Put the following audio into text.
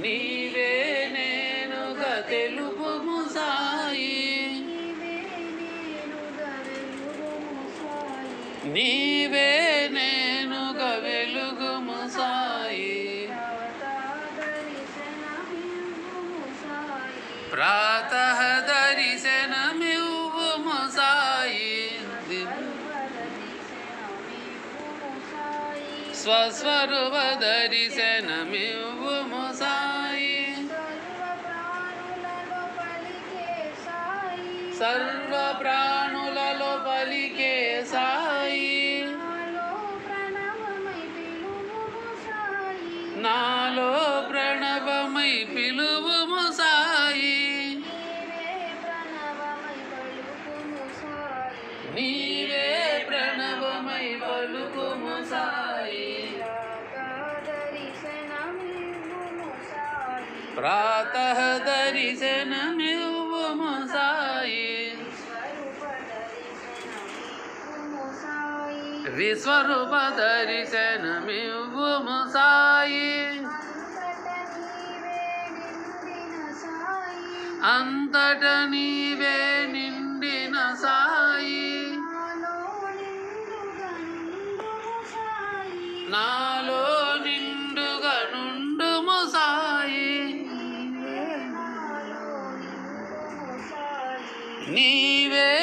నీవే నేనుగా తెలుపుము సాయి. నీవే నేనుగా వెలుగుము సాయి. ప్రాతః దర్శనమివ్వుము సాయి. స్వస్వరూప దర్శనమివ్వుము సాయి. సర్వ ప్రాణులలో పలికే సాయి. నాలో ప్రణవమై పిలువుము సాయి. నీవే ప్రణవమై పలుకుము సాయి. ప్రాతః దర్శనమివ్వుము విశ్వరూప దర్శనమివ్వుము సాయి. అంతట నీవే నిండిన సాయి. నాలో నిండుగా నుండుము సాయి. నీవే